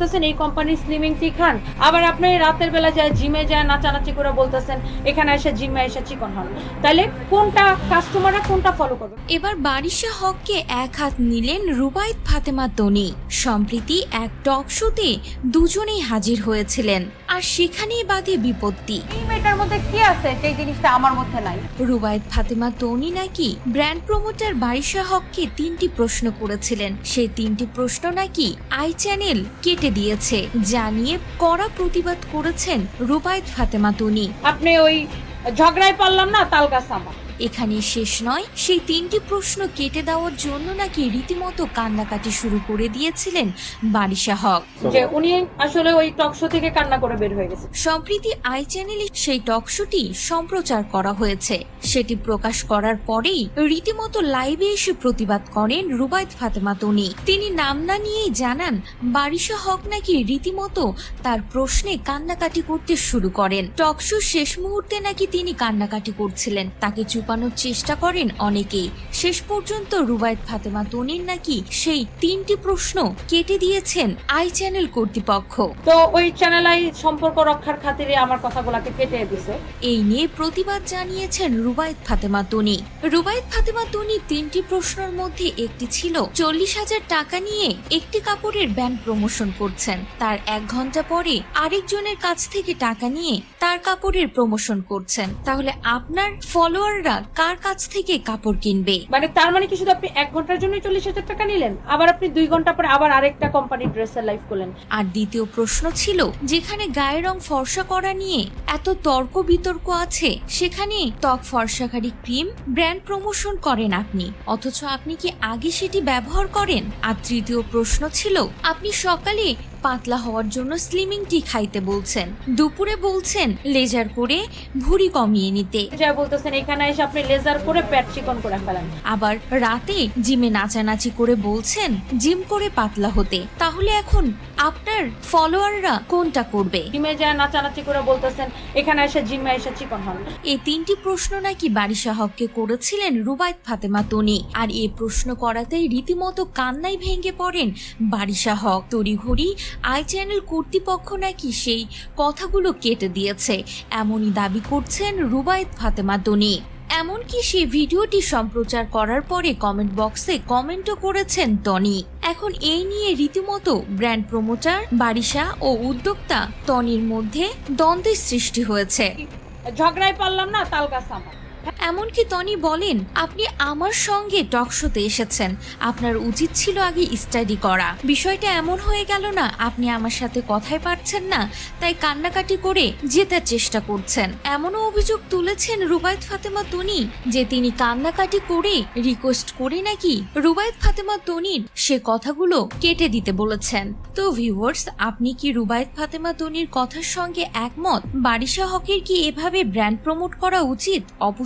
বলতেছেন এই কোম্পানির স্লিমিং টি খান? আবার আপনি রাতের বেলা যায় জিমে যায় নাচানাচি করে বলতেছেন এখানে এসে জিমে এসে চিকন হন তাহলে কোনটা কাস্টমাররা কোনটা ফলো করবে? এবার বারিশা হককে এক হাত নিলেন রুবাইত ফাতেমা তনি সম্প্রীতি এক টক শোতে দুজনেই হাজির হয়েছিলেন। আর সেখানেই বাদে বিপত্তি। এই মেয়েটার মধ্যে কি আছে? সেই জিনিসটা আমার মধ্যে নাই। রুবায়েত ফাতেমা তনি নাকি ব্র্যান্ড প্রমোটার বারিশা হককে তিনটি প্রশ্ন করেছিলেন। সেই তিনটি প্রশ্ন নাকি আই চ্যানেল কেটে দিয়েছে। যা নিয়ে কড়া প্রতিবাদ করেছেন রুবায়ত ফাতেমা তুনি। আপনি ওই ঝগড়ায় পারলাম না, তালগাছ আমার। এখানে শেষ নয়। সেই তিনটি প্রশ্ন কেটে দেওয়ার জন্য নাকি রীতিমতো কান্নাকাটি শুরু করে দিয়েছিলেন বারিশা হক। যে উনি আসলে ওই টক শো থেকে কান্না করে বের হয়ে গেছে। সম্প্রীতি আই চ্যানেলে সেই টক শোটি সম্প্রচার করা হয়েছে। সেটি প্রকাশ করার পরেই রীতিমতো লাইভে এসে প্রতিবাদ করেন রুবায়ত ফাতেমা তনি। তিনি নাম না নিয়েই জানান বারিশা হক নাকি রীতিমতো তার প্রশ্নে কান্নাকাটি করতে শুরু করেন। টক শো শেষ মুহূর্তে নাকি তিনি কান্নাকাটি করছিলেন তাকে চুপানোর চেষ্টা করেন অনেকেই। শেষ পর্যন্ত রুবায়ত ফাতেমা তনির নাকি সেই তিনটি প্রশ্ন কেটে দিয়েছেন আই চ্যানেল কর্তৃপক্ষ। তো ওই চ্যানেল আই সম্পর্ক রক্ষার খাতিরে আমার কথাগুলোকে কেটে দিছে। এই নিয়ে প্রতিবাদ জানিয়েছেন রুবায়েত ফাতেমা তনি। রুবায়েত ফাতেমা তনি তিনটি প্রশ্নের মধ্যে একটি ছিল চল্লিশ হাজার টাকা নিয়ে একটি কাপড়ের ব্যান্ড প্রমোশন করছেন। তার এক ঘণ্টা পরে আরেকজনের কাছ থেকে টাকা নিয়ে তার কাপড়ের প্রমোশন করছেন। তাহলে আপনার ফলোয়াররা কার কাছ থেকে কাপড় কিনবে? মানে তার মানে কি শুধু আপনি এক ঘণ্টার জন্য চল্লিশ হাজার টাকা নিলেন? আবার আপনি দুই ঘণ্টা পরে আবার আরেকটা কোম্পানির ড্রেসের লাইভ করলেন। আর দ্বিতীয় প্রশ্ন ছিল যেখানে গায়ের রং ফর্সা করা নিয়ে এত তর্ক বিতর্ক আছে সেখানে ত্বক ফর্সাকারী ক্রিম ব্র্যান্ড প্রমোশন করেন আপনি। অথচ আপনি কি আগে সেটি ব্যবহার করেন? আর তৃতীয় প্রশ্ন ছিল আপনি সকালে পাতলা হওয়ার জন্য স্লিমিং টি খাইতে বলছেন। দুপুরে বলছেন লেজার করে ভুঁড়ি কমিয়ে নিতে। যা বলতেছেন এখানে এসে আপনি লেজার করে প্যাট চিকন করে ফেলেন। আবার রাতে জিমে নাচানাচি করে বলছেন জিম করে পাতলা হতে তাহলে এখন আপনার ফলোয়াররা কোনটা করবে? জিমে যা নাচানাচি করে বলতেছেন এখানে এসে জিমে এসে চিকন হন। এই তিনটি প্রশ্ন নাকি বারিশা হককে করেছিলেন রুবায়ত ফাতেমা তনি। আর এই প্রশ্ন করাতেই রীতিমতো কান্নাই ভেঙে পড়েন বারিশা হক। তড়িঘড়ি আই চ্যানেল কর্তৃপক্ষ নাকি সেই কথাগুলো কেটে দিয়েছে। এমনই দাবি করছেন রুবায়ত ফাতেমা তনি এমনকি সেই ভিডিওটি সম্প্রচার করার পরে কমেন্ট বক্সে কমেন্টও করেছেন টনি এখন এই নিয়ে রীতিমতো ব্র্যান্ড প্রমোটার, বারিশা ও উদ্যোক্তা টনির মধ্যে দ্বন্দ্বের সৃষ্টি হয়েছে। ঝগড়ায় পারলাম না তাল গাছ আমার। এমনকি টনি বলেন, আপনি আমার সঙ্গে টকশোতে এসেছেন। আপনার উচিত ছিল আগে স্টাডি করা। বিষয়টা এমন হয়ে গেল না, আপনি আমার সাথে কথাই পারছেন না, তাই কান্নাকাটি করে জেতার চেষ্টা করছেন। এমনও অভিযোগ তুলেছেন রুবায়ত ফাতেমা তনি, যে তিনি কান্নাকাটি করে রিকোয়েস্ট করে নাকি রুবায়ত ফাতেমা তনির সে কথাগুলো কেটে দিতে বলেছেন। তো ভিউয়ার্স আপনি কি রুবায়ত ফাতেমা তনির কথার সঙ্গে একমত? বারিশা হকের কি এভাবে ব্র্যান্ড প্রমোট করা উচিত?